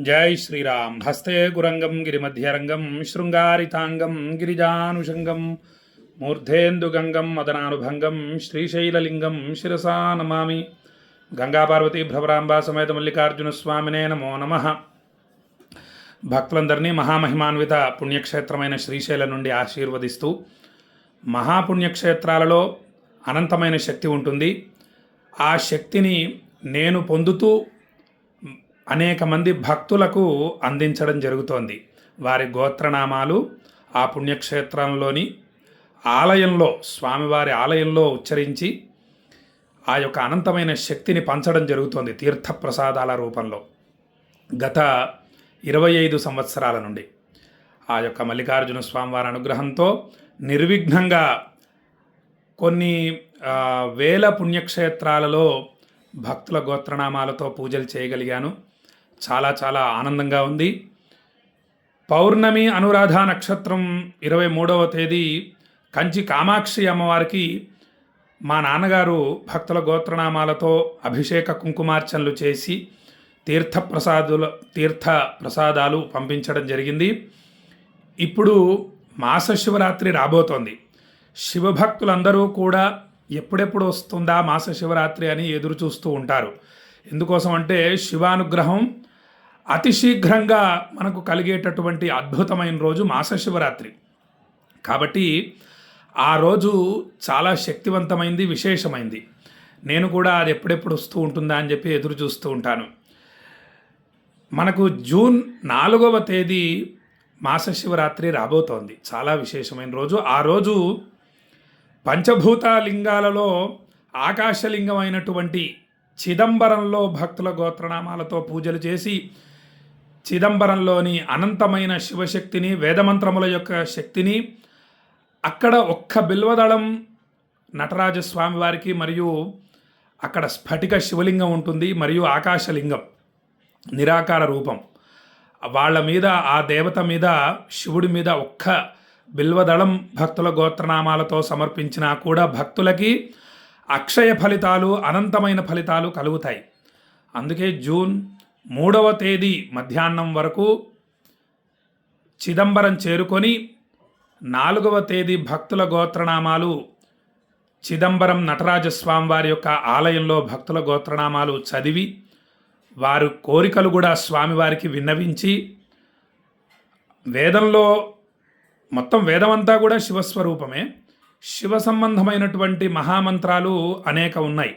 జై శ్రీరామ్. హస్తే గురంగం గిరిమధ్యరంగం శృంగారితాంగం గిరిజానుషంగం మూర్ధేందుగంగం మదనానుభంగం శ్రీశైలలింగం శిరసా నమామి. గంగాపార్వతీ భ్రవరాంబా సమేత మల్లికార్జున స్వామినే నమో నమ. భక్తులందరినీ మహామహిమాన్విత పుణ్యక్షేత్రమైన శ్రీశైలం నుండి ఆశీర్వదిస్తూ మహాపుణ్యక్షేత్రాలలో అనంతమైన శక్తి ఉంటుంది. ఆ శక్తిని నేను పొందుతూ అనేక మంది భక్తులకు అందించడం జరుగుతోంది. వారి గోత్రనామాలు ఆ పుణ్యక్షేత్రంలోని ఆలయంలో స్వామివారి ఆలయంలో ఉచ్చరించి ఆ యొక్క అనంతమైన శక్తిని పంచడం జరుగుతోంది తీర్థప్రసాదాల రూపంలో. గత ఇరవై ఐదు సంవత్సరాల నుండి ఆ యొక్క మల్లికార్జున స్వామివారి అనుగ్రహంతో నిర్విఘ్నంగా కొన్ని వేల పుణ్యక్షేత్రాలలో భక్తుల గోత్రనామాలతో పూజలు చేయగలిగాను. చాలా చాలా ఆనందంగా ఉంది. పౌర్ణమి అనురాధ నక్షత్రం ఇరవై మూడవ తేదీ కంచి కామాక్షి అమ్మవారికి మా నాన్నగారు భక్తుల గోత్రనామాలతో అభిషేక కుంకుమార్చనలు చేసి తీర్థ ప్రసాదుల తీర్థ ప్రసాదాలు పంపించడం జరిగింది. ఇప్పుడు మాస శివరాత్రి రాబోతోంది. శివభక్తులందరూ కూడా ఎప్పుడెప్పుడు వస్తుందా మాస శివరాత్రి అని ఎదురు చూస్తూ ఉంటారు. ఎందుకోసం అంటే శివానుగ్రహం అతి శీఘ్రంగా మనకు కలిగేటటువంటి అద్భుతమైన రోజు మాస శివరాత్రి కాబట్టి ఆ రోజు చాలా శక్తివంతమైంది విశేషమైంది. నేను కూడా అది ఎప్పుడెప్పుడు వస్తూ ఉంటుందా అని చెప్పి ఎదురు చూస్తూ ఉంటాను. మనకు జూన్ నాలుగవ తేదీ మాస శివరాత్రి రాబోతోంది. చాలా విశేషమైన రోజు. ఆ రోజు పంచభూత లింగాలలో ఆకాశలింగం అయినటువంటి చిదంబరంలో భక్తుల గోత్రనామాలతో పూజలు చేసి చిదంబరంలోని అనంతమైన శివశక్తిని వేదమంత్రముల యొక్క శక్తిని అక్కడ ఒక్క బిల్వదళం నటరాజస్వామి వారికి మరియు అక్కడ స్ఫటిక శివలింగం ఉంటుంది మరియు ఆకాశలింగం నిరాకార రూపం. వాళ్ళ మీద ఆ దేవత మీద శివుడి మీద ఒక్క బిల్వదళం భక్తుల గోత్రనామాలతో సమర్పించినా కూడా భక్తులకి అక్షయ ఫలితాలు అనంతమైన ఫలితాలు కలుగుతాయి. అందుకే జూన్ మూడవ తేదీ మధ్యాహ్నం వరకు చిదంబరం చేరుకొని నాలుగవ తేదీ భక్తుల గోత్రనామాలు చిదంబరం నటరాజస్వామి వారి యొక్క ఆలయంలో భక్తుల గోత్రనామాలు చదివి వారు కోరికలు కూడా స్వామివారికి విన్నవించి వేదంలో మొత్తం వేదమంతా కూడా శివస్వరూపమే. శివ సంబంధమైనటువంటి మహామంత్రాలు అనేక ఉన్నాయి.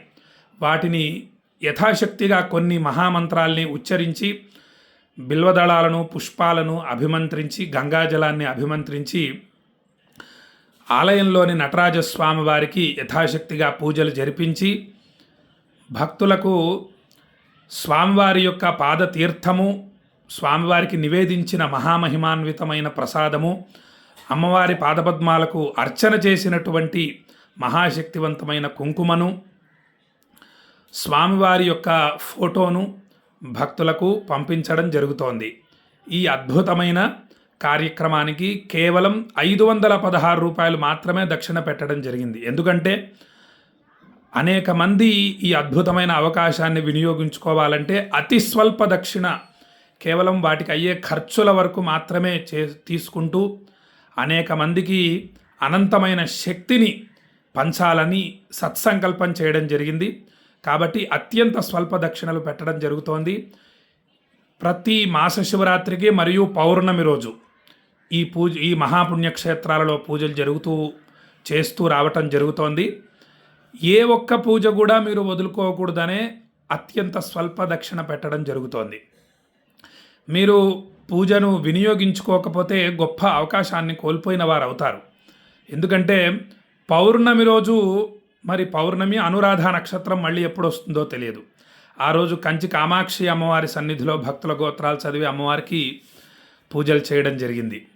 వాటిని యథాశక్తిగా కొన్ని మహామంత్రాల్ని ఉచ్చరించి బిల్వదళాలను పుష్పాలను అభిమంత్రించి గంగాజలాన్ని అభిమంత్రించి ఆలయంలోని నటరాజస్వామి వారికి యథాశక్తిగా పూజలు జరిపించి భక్తులకు స్వామివారి యొక్క పాదతీర్థము స్వామివారికి నివేదించిన మహామహిమాన్వితమైన ప్రసాదము అమ్మవారి పాదపద్మాలకు అర్చన చేసినటువంటి మహాశక్తివంతమైన కుంకుమను స్వామివారి యొక్క ఫోటోను భక్తులకు పంపించడం జరుగుతోంది. ఈ అద్భుతమైన కార్యక్రమానికి కేవలం ఐదు వందల పదహారు రూపాయలు మాత్రమే దక్షిణ పెట్టడం జరిగింది. ఎందుకంటే అనేక మంది ఈ అద్భుతమైన అవకాశాన్ని వినియోగించుకోవాలంటే అతి స్వల్ప దక్షిణ కేవలం వాటికి అయ్యే ఖర్చుల వరకు మాత్రమే చే తీసుకుంటూ అనేక మందికి అనంతమైన శక్తిని పంచాలని సత్సంకల్పం చేయడం జరిగింది. కాబట్టి అత్యంత స్వల్ప దక్షిణలు పెట్టడం జరుగుతోంది. ప్రతి మాస శివరాత్రికి మరియు పౌర్ణమి రోజు ఈ పూజ ఈ మహాపుణ్యక్షేత్రాలలో పూజలు జరుగుతూ చేస్తూ రావటం జరుగుతోంది. ఏ ఒక్క పూజ కూడా మీరు వదులుకోకూడదనే అత్యంత స్వల్ప దక్షిణ పెట్టడం జరుగుతోంది. మీరు పూజను వినియోగించుకోకపోతే గొప్ప అవకాశాన్ని కోల్పోయిన వారు అవుతారు ఎందుకంటే పౌర్ణమి రోజు మరి పౌర్ణమి అనురాధ నక్షత్రం మళ్ళీ ఎప్పుడు వస్తుందో తెలియదు. ఆ రోజు కంచి కామాక్షి అమ్మవారి సన్నిధిలో భక్తుల గోత్రాలు చదివి అమ్మవారికి పూజలు చేయడం జరిగింది.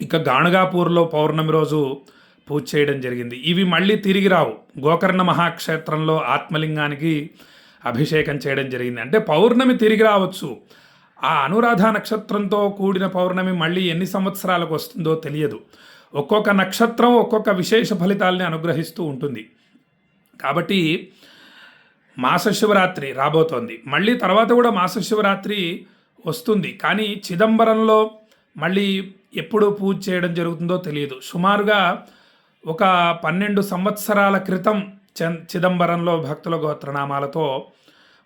ఇక గాణగాపూర్లో పౌర్ణమి రోజు పూజ చేయడం జరిగింది. ఇవి మళ్ళీ తిరిగి రావు. గోకర్ణ మహాక్షేత్రంలో ఆత్మలింగానికి అభిషేకం చేయడం జరిగింది. అంటే పౌర్ణమి తిరిగి రావచ్చు. ఆ అనురాధ నక్షత్రంతో కూడిన పౌర్ణమి మళ్ళీ ఎన్ని సంవత్సరాలకు వస్తుందో తెలియదు. ఒక్కొక్క నక్షత్రం ఒక్కొక్క విశేష ఫలితాలని అనుగ్రహిస్తూ ఉంటుంది. కాబట్టి మాస శివరాత్రి రాబోతోంది. మళ్ళీ తర్వాత కూడా మాస శివరాత్రి వస్తుంది. కానీ చిదంబరంలో మళ్ళీ ఎప్పుడు పూజ చేయడం జరుగుతుందో తెలియదు. సుమారుగా ఒక పన్నెండు సంవత్సరాల క్రితం చ- చిదంబరంలో భక్తుల గోత్రనామాలతో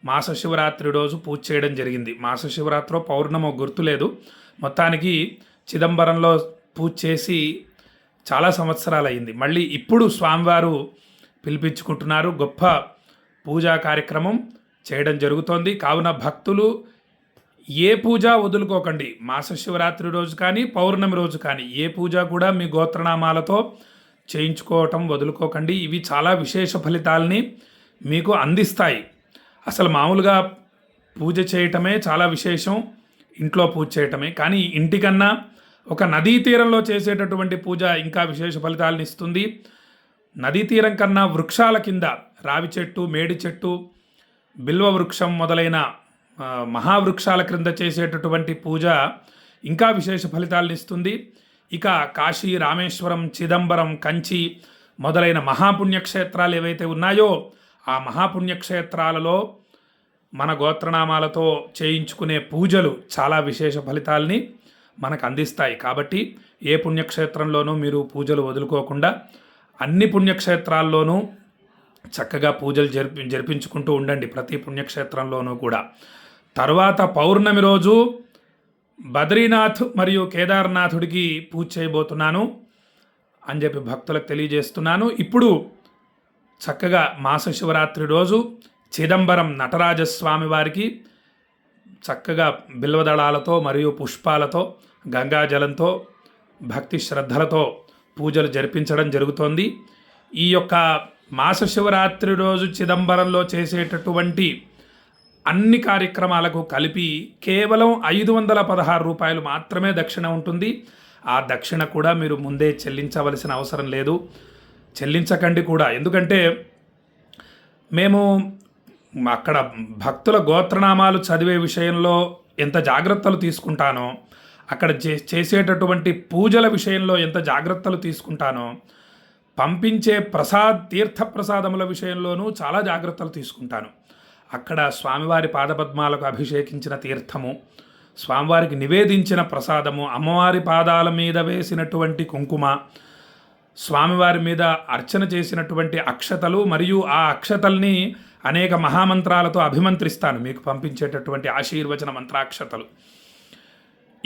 మాస శివరాత్రి రోజు పూజ చేయడం జరిగింది. మాస శివరాత్రి పౌర్ణమో గుర్తులేదు మొత్తానికి చిదంబరంలో పూజ చేసి చాలా సంవత్సరాలు అయింది మళ్ళీ ఇప్పుడు స్వామివారు పిలిపించుకుంటున్నారు. గొప్ప పూజా కార్యక్రమం చేయడం జరుగుతోంది. కావున భక్తులు ఏ పూజ వదులుకోకండి. మాస శివరాత్రి రోజు కానీ పౌర్ణమి రోజు కానీ ఏ పూజ కూడా మీ గోత్రనామాలతో చేయించుకోవటం వదులుకోకండి. ఇవి చాలా విశేష ఫలితాలని మీకు అందిస్తాయి. అసలు మామూలుగా పూజ చేయటమే చాలా విశేషం ఇంట్లో పూజ చేయటమే. కానీ ఇంటికన్నా ఒక నదీ తీరంలో చేసేటటువంటి పూజ ఇంకా విశేష ఫలితాలను ఇస్తుంది. నదీ తీరం కన్నా వృక్షాల కింద రావి చెట్టు మేడి చెట్టు బిల్వ వృక్షం మొదలైన మహావృక్షాల క్రింద చేసేటటువంటి పూజ ఇంకా విశేష ఫలితాలను ఇస్తుంది. ఇక కాశీ రామేశ్వరం చిదంబరం కంచి మొదలైన మహాపుణ్యక్షేత్రాలు ఏవైతే ఉన్నాయో ఆ మహాపుణ్యక్షేత్రాలలో మన గోత్రనామాలతో చేయించుకునే పూజలు చాలా విశేష ఫలితాల్ని మనకు అందిస్తాయి. కాబట్టి ఏ పుణ్యక్షేత్రంలోనూ మీరు పూజలు వదులుకోకుండా అన్ని పుణ్యక్షేత్రాల్లోనూ చక్కగా పూజలు జరిపి జరిపించుకుంటూ ఉండండి ప్రతి పుణ్యక్షేత్రంలోనూ కూడా. తర్వాత పౌర్ణమి రోజు బద్రీనాథ్ మరియు కేదార్నాథుడికి పూజ చేయబోతున్నాను అని చెప్పి భక్తులకు తెలియజేస్తున్నాను. ఇప్పుడు చక్కగా మాస శివరాత్రి రోజు చిదంబరం నటరాజస్వామి వారికి చక్కగా బిల్వదళాలతో మరియు పుష్పాలతో గంగాజలంతో భక్తి శ్రద్ధలతో పూజలు జరిపించడం జరుగుతోంది. ఈ యొక్క మాస శివరాత్రి రోజు చిదంబరంలో చేసేటటువంటి అన్ని కార్యక్రమాలకు కలిపి కేవలం ఐదు వందల పదహారు రూపాయలు మాత్రమే దక్షిణ ఉంటుంది. ఆ దక్షిణ కూడా మీరు ముందే చెల్లించవలసిన అవసరం లేదు. చెల్లించకండి కూడా. ఎందుకంటే మేము అక్కడ భక్తుల గోత్రనామాలు చదివే విషయంలో ఎంత జాగ్రత్తలు తీసుకుంటానో అక్కడ చే చేసేటటువంటి పూజల విషయంలో ఎంత జాగ్రత్తలు తీసుకుంటానో పంపించే ప్రసాద్ తీర్థ ప్రసాదముల విషయంలోనూ చాలా జాగ్రత్తలు తీసుకుంటాను. అక్కడ స్వామివారి పాదపద్మాలకు అభిషేకించిన తీర్థము స్వామివారికి నివేదించిన ప్రసాదము అమ్మవారి పాదాల మీద వేసినటువంటి కుంకుమ స్వామివారి మీద అర్చన చేసినటువంటి అక్షతలు మరియు ఆ అక్షతల్ని అనేక మహామంత్రాలతో అభిమంత్రిస్తాను. మీకు పంపించేటటువంటి ఆశీర్వచన మంత్రాక్షతలు.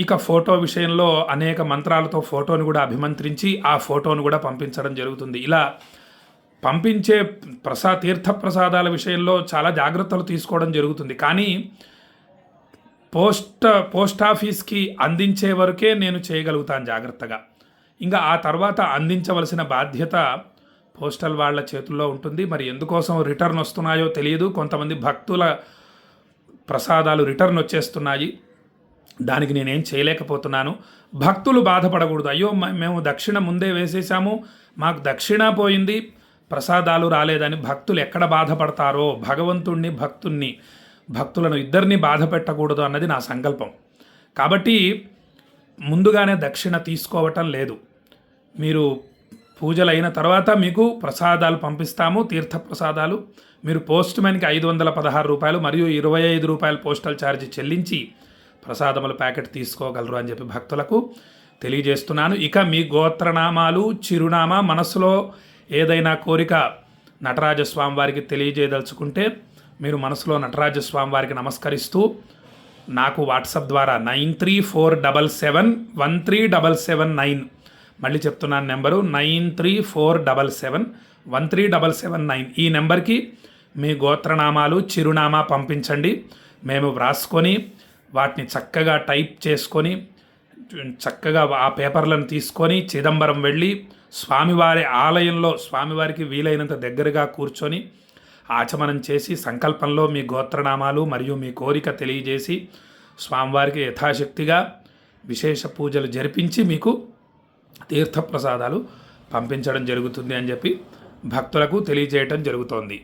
ఇక ఫోటో విషయంలో అనేక మంత్రాలతో ఫోటోను కూడా అభిమంత్రించి ఆ ఫోటోను కూడా పంపించడం జరుగుతుంది. ఇలా పంపించే ప్రసా తీర్థ ప్రసాదాల విషయంలో చాలా జాగ్రత్తలు తీసుకోవడం జరుగుతుంది. కానీ పోస్ట్ పోస్ట్ ఆఫీస్కి అందించే వరకే నేను చేయగలుగుతాను జాగ్రత్తగా. ఇంకా ఆ తర్వాత అందించవలసిన బాధ్యత పోస్టల్ వాళ్ళ చేతుల్లో ఉంటుంది. మరి ఎందుకోసం రిటర్న్ వస్తున్నాయో తెలియదు. కొంతమంది భక్తుల ప్రసాదాలు రిటర్న్ వచ్చేస్తున్నాయి. దానికి నేనేం చేయలేకపోతున్నాను. భక్తులు బాధపడకూడదు. అయ్యో మేము దక్షిణ ముందే వేసేసాము మాకు దక్షిణ పోయింది. ప్రసాదాలు రాలేదని భక్తులు ఎక్కడ బాధపడతారో? భగవంతుణ్ణి భక్తుణ్ణి భక్తులను ఇద్దరిని బాధ పెట్టకూడదు అన్నది నా సంకల్పం. కాబట్టి ముందుగానే దక్షిణ తీసుకోవటం లేదు. మీరు పూజలు అయిన తర్వాత మీకు ప్రసాదాలు పంపిస్తాము తీర్థ ప్రసాదాలు. మీరు పోస్ట్ మ్యాన్కి ఐదు వందల పదహారు రూపాయలు మరియు ఇరవై ఐదు రూపాయలు పోస్టల్ ఛార్జ్ చెల్లించి ప్రసాదముల ప్యాకెట్ తీసుకోగలరు అని చెప్పి భక్తులకు తెలియజేస్తున్నాను. ఇక మీ గోత్రనామాలు చిరునామా మనసులో ఏదైనా కోరిక నటరాజస్వామి వారికి తెలియజేయదలుచుకుంటే మీరు మనసులో నటరాజస్వామి వారికి నమస్కరిస్తూ నాకు వాట్సాప్ ద్వారా nine three four double seven one three double seven nine మళ్ళీ చెప్తున్నాను number nine three four double seven one three double seven nine. ఈ నెంబర్కి మీ గోత్రనామాలు చిరునామా పంపించండి. మేము వ్రాసుకొని వాటిని చక్కగా టైప్ చేసుకొని చక్కగా ఆ పేపర్లను తీసుకొని చిదంబరం వెళ్ళి స్వామివారి ఆలయంలో స్వామివారికి వీలైనంత దగ్గరగా కూర్చొని ఆచమనం చేసి సంకల్పంలో మీ గోత్రనామాలు మరియు మీ కోరిక తెలియజేసి స్వామివారికి యథాశక్తిగా విశేష పూజలు జరిపించి మీకు తీర్థప్రసాదాలు పంపించడం జరుగుతుంది అని చెప్పి భక్తులకు తెలియజేయటం జరుగుతోంది.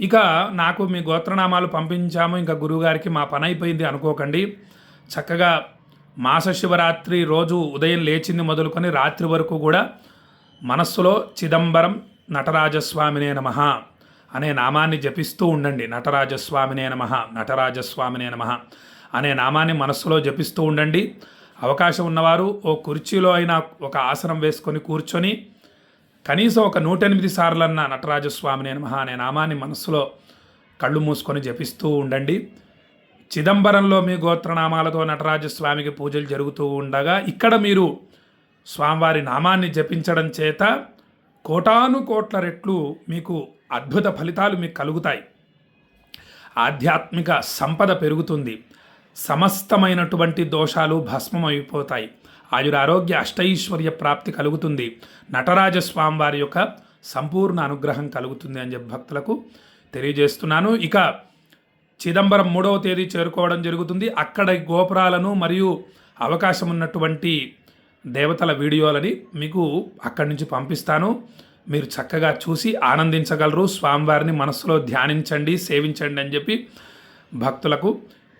ఇక నాకు మీ గోత్రనామాలు పంపించాము. ఇంకా గురువుగారికి మా పని అయిపోయింది అనుకోకండి. చక్కగా మాస శివరాత్రి రోజు ఉదయం లేచింది మొదలుకొని రాత్రి వరకు కూడా మనస్సులో చిదంబరం నటరాజస్వామినే నమ అనే నామాన్ని జపిస్తూ ఉండండి. నటరాజస్వామినే నమ నటరాజస్వామినే నమ అనే నామాన్ని మనస్సులో జపిస్తూ ఉండండి. అవకాశం ఉన్నవారు ఓ కుర్చీలో అయినా ఒక ఆసనం వేసుకొని కూర్చొని కనీసం ఒక నూట ఎనిమిది సార్లన్న నటరాజస్వామిని నమః అనే నామాన్ని మనస్సులో కళ్ళు మూసుకొని జపిస్తూ ఉండండి. చిదంబరంలో మీ గోత్రనామాలతో నటరాజస్వామికి పూజలు జరుగుతూ ఉండగా ఇక్కడ మీరు స్వామివారి నామాన్ని జపించడం చేత కోటాను కోట్ల రెట్లు మీకు అద్భుత ఫలితాలు మీకు కలుగుతాయి. ఆధ్యాత్మిక సంపద పెరుగుతుంది. సమస్తమైనటువంటి దోషాలు భస్మం అయిపోతాయి ఆయురారోగ్య అష్టైశ్వర్య ప్రాప్తి కలుగుతుంది. నటరాజ స్వామివారి యొక్క సంపూర్ణ అనుగ్రహం కలుగుతుంది అని చెప్పి భక్తులకు తెలియజేస్తున్నాను. ఇక చిదంబరం మూడవ తేదీ చేరుకోవడం జరుగుతుంది. అక్కడ గోపురాలను మరియు అవకాశం ఉన్నటువంటి దేవతల వీడియోలని మీకు అక్కడి నుంచి పంపిస్తాను. మీరు చక్కగా చూసి ఆనందించగలరు. స్వామివారిని మనస్సులో ధ్యానించండి సేవించండి అని చెప్పి భక్తులకు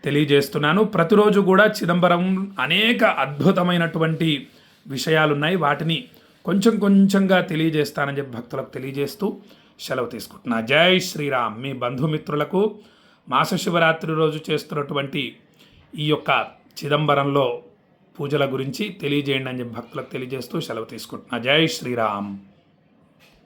తెలియజేస్తున్నాను. ప్రతిరోజు కూడా చిదంబరం అనేక అద్భుతమైనటువంటి విషయాలున్నాయి. వాటిని కొంచెం కొంచెంగా తెలియజేస్తానని చెప్పి భక్తులకు తెలియజేస్తూ సెలవు తీసుకుంటున్నా. జై శ్రీరామ్. మీ బంధుమిత్రులకు మాస శివరాత్రి రోజు చేస్తున్నటువంటి ఈ యొక్క చిదంబరంలో పూజల గురించి తెలియజేయండి అని చెప్పి భక్తులకు తెలియజేస్తూ సెలవు తీసుకుంటున్నా. జై శ్రీరామ్.